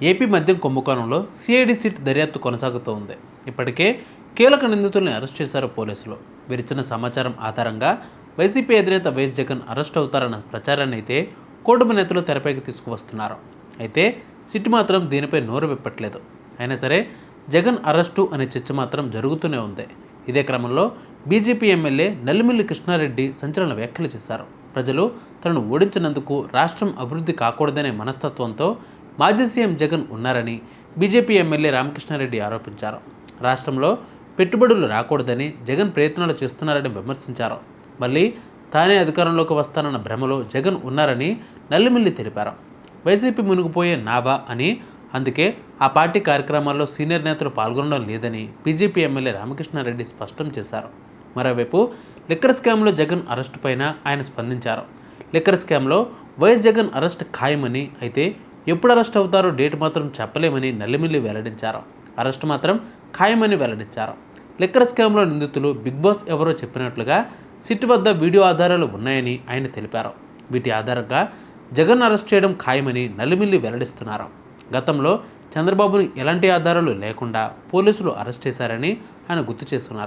AP మద్యం కుంభకోణంలో CID SIT దర్యాప్తు కొనసాగుతూ ఉంది ఇప్పటికే కీలక నిందితుల్ని అరెస్ట్ చేశారు పోలీసులు. వీరిచ్చిన సమాచారం ఆధారంగా వైసీపీ అధినేత వైఎస్ జగన్ అరెస్ట్ అవుతారన్న ప్రచారాన్ని అయితే కూటమి నేతలు తెరపైకి తీసుకువస్తున్నారు. అయితే సిట్ మాత్రం దీనిపై నోరు విప్పట్లేదు. అయినా సరే జగన్ అరెస్టు అనే చర్చ మాత్రం జరుగుతూనే ఉంది. ఇదే క్రమంలో బీజేపీ ఎమ్మెల్యే నల్లిమిల్లి కృష్ణారెడ్డి సంచలన వ్యాఖ్యలు చేశారు. ప్రజలు తనను ఓడించినందుకు రాష్ట్రం అభివృద్ధి కాకూడదనే మనస్తత్వంతో మాజీ సీఎం జగన్ ఉన్నారని బీజేపీ ఎమ్మెల్యే రామకృష్ణారెడ్డి ఆరోపించారు. రాష్ట్రంలో పెట్టుబడులు రాకూడదని జగన్ ప్రయత్నాలు చేస్తున్నారని విమర్శించారు. మళ్ళీ తానే అధికారంలోకి వస్తానన్న భ్రమలో జగన్ ఉన్నారని నల్లిమిల్లి తెలిపారు. వైసీపీ మునిగిపోయే నాబా అని అందుకే ఆ పార్టీ కార్యక్రమాల్లో సీనియర్ నేతలు పాల్గొనడం లేదని బీజేపీ ఎమ్మెల్యే రామకృష్ణారెడ్డి స్పష్టం చేశారు. మరోవైపు లిక్కర్ స్కామ్లో జగన్ అరెస్టు పైన ఆయన స్పందించారు. లిక్కర్ స్కామ్లో వైఎస్ జగన్ అరెస్ట్ ఖాయమని అయితే ఎప్పుడు అరెస్ట్ అవుతారో డేట్ మాత్రం చెప్పలేమని నల్లిమిల్లి వెల్లడించారు. అరెస్ట్ మాత్రం ఖాయమని వెల్లడించారు. లిక్కర్ స్కామ్లో నిందితులు బిగ్ బాస్ ఎవరో చెప్పినట్లుగా సిట్ వద్ద వీడియో ఆధారాలు ఉన్నాయని ఆయన తెలిపారు. వీటి ఆధారంగా జగన్ అరెస్ట్ చేయడం ఖాయమని నల్లిమిల్లి వెల్లడిస్తున్నారు. గతంలో చంద్రబాబుని ఎలాంటి ఆధారాలు లేకుండా పోలీసులు అరెస్ట్ చేశారని ఆయన గుర్తు చేస్తున్నారు.